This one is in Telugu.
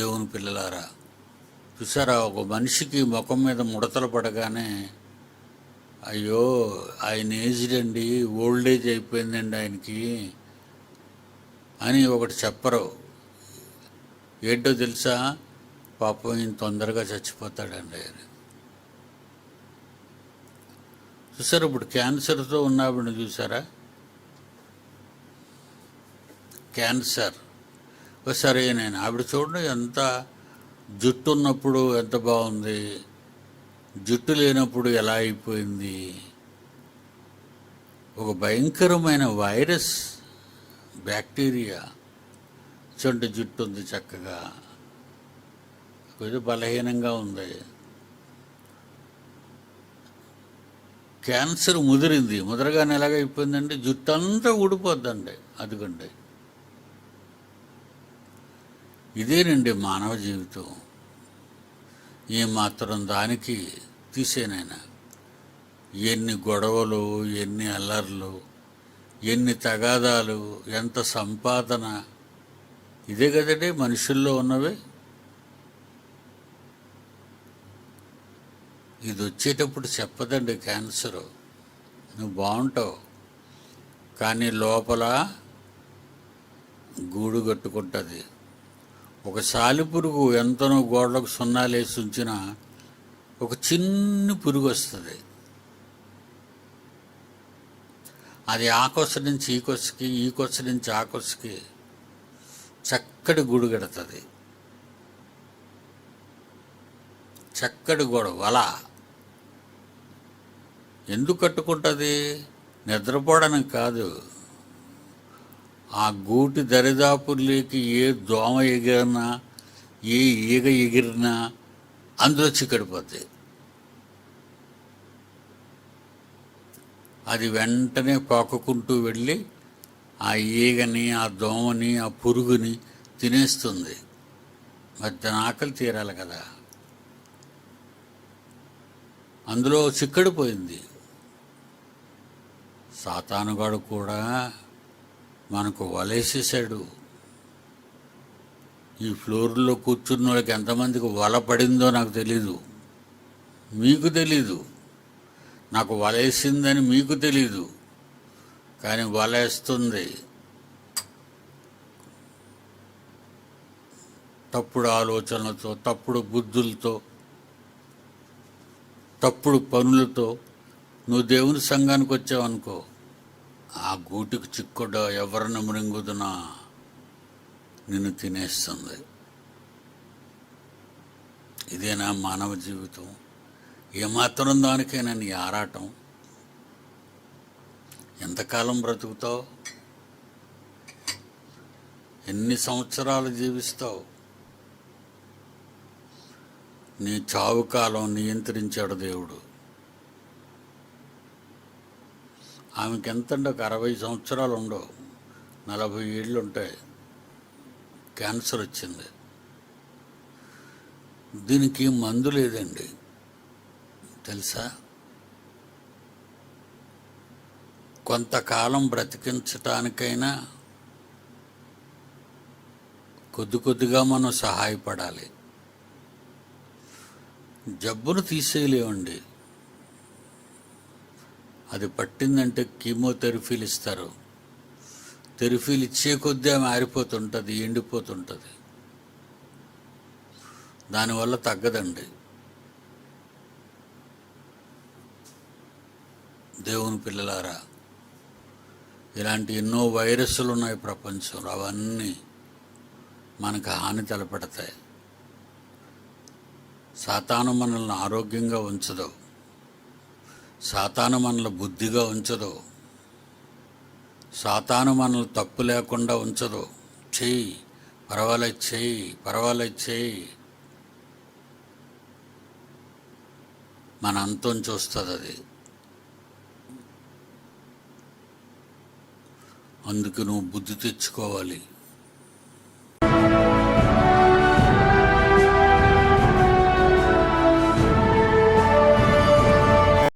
దేవుని పిల్లలారా చూసారా ఒక మనిషికి ముఖం మీద ముడతలు పడగానే అయ్యో ఆయన ఏజ్డ్ అండి ఓల్డ్ ఏజ్ అయిపోయిందండి ఆయనకి అని ఒకటి చెప్పరు. ఏంటో తెలుసా? పాపం ఈయన తొందరగా చచ్చిపోతాడండి ఆయన. చూసారా ఇప్పుడు క్యాన్సర్తో ఉన్నావిడ చూసారా క్యాన్సర్. సరే నేను ఆవిడ చూడండి ఎంత జుట్టు ఉన్నప్పుడు ఎంత బాగుంది. జుట్టు లేనప్పుడు ఎలా అయిపోయింది. ఒక భయంకరమైన వైరస్ బ్యాక్టీరియా చొంటి జుట్టు ఉంది చక్కగా. కొద్దిగా బలహీనంగా ఉంది. క్యాన్సర్ ముదిరింది. ముదరగానే ఎలాగైపోయిందండి జుట్టు అంతా ఊడిపోద్దండి. అదిగండి. ఇదేనండి మానవ జీవితం. ఏ మాత్రం దానికి తీసేనైనా. ఎన్ని గొడవలు ఎన్ని అల్లర్లు ఎన్ని తగాదాలు ఎంత సంపాదన. ఇదే కదండి మనుషుల్లో ఉన్నవి. ఇది వచ్చేటప్పుడు చెప్పదండి క్యాన్సర్. నువ్వు బాగుంటావు. కానీ లోపల గూడు కట్టుకుంటుంది. ఒక సాలిపురుగు ఎంతనో గోడలకు సున్నాలేసి ఉంచినా ఒక చిన్న పురుగు వస్తుంది. అది ఆ కొస నుంచి ఈ కొసకి ఈ కొస నుంచి ఆ కొసకి చక్కటి గూడు కడుతుంది. చక్కటి గోడ వల. ఎందుకు కట్టుకుంటుంది? నిద్రపోవడానికి కాదు. ఆ గూటి దరిదాపుల్లోకి ఏ దోమ ఎగిరినా ఏ ఈగ ఎగిరినా అందులో చిక్కడిపోతాయి అది వెంటనే పాకుకుంటూ వెళ్ళి ఆ ఈగని ఆ దోమని ఆ పురుగుని తినేస్తుంది. మరి దాని ఆకలి తీరాలి కదా. అందులో చిక్కడిపోయింది సాతానుగాడు కూడా మనకు వలేసేసాడు ఈ ఫ్లోర్లో కూర్చున్న వాళ్ళకి ఎంతమందికి వల పడిందో నాకు తెలీదు. మీకు తెలీదు. నాకు వలేసిందని మీకు తెలీదు. కానీ వలేస్తుంది. తప్పుడు ఆలోచనలతో తప్పుడు బుద్ధులతో తప్పుడు పనులతో నువ్వు దేవుని సంఘానికి వచ్చావనుకో ఆ గూటికి చిక్కుడ ఎవరిని మృంగుదునా? నిన్ను తినేస్తుంది. ఇదేనా మానవ జీవితం? ఏమాత్రం దానికైనా నీ ఆరాటం? ఎంతకాలం బ్రతుకుతావు? ఎన్ని సంవత్సరాలు జీవిస్తావు? నీ చావు కాలం నియంత్రించాడు దేవుడు. ఆమెకి ఎంతండో? ఒక అరవై సంవత్సరాలు ఉండవు. నలభై ఏళ్ళు ఉంటాయి క్యాన్సర్ వచ్చింది. దీనికి మందు లేదండి. తెలుసా? కొంతకాలం బ్రతికించటానికైనా కొద్ది కొద్దిగా మనం సహాయపడాలి. జబ్బును తీసేయలేవండి అది పట్టిందంటే కీమోథెరపీలు ఇస్తారు. థెరపీలు ఇచ్చే కొద్దీ ఆమె ఆరిపోతుంటుంది ఎండిపోతుంటుంది. దానివల్ల తగ్గదండి. దేవుని పిల్లలారా ఇలాంటి ఎన్నో వైరస్లు ఉన్నాయి ప్రపంచంలో. అవన్నీ మనకు హాని తలపెడతాయి. సాతాను మనల్ని ఆరోగ్యంగా ఉంచదు. సాతాను మనల్ని బుద్ధిగా ఉంచదు. సాతాను మనల్ని తప్పు లేకుండా ఉంచదు. చెయ్యి పర్వాలేదు చెయ్యి పర్వాలేదు చెయ్యి. మన అంతం చూస్తుంది అది. అందుకు నువ్వు బుద్ధి తెచ్చుకోవాలి.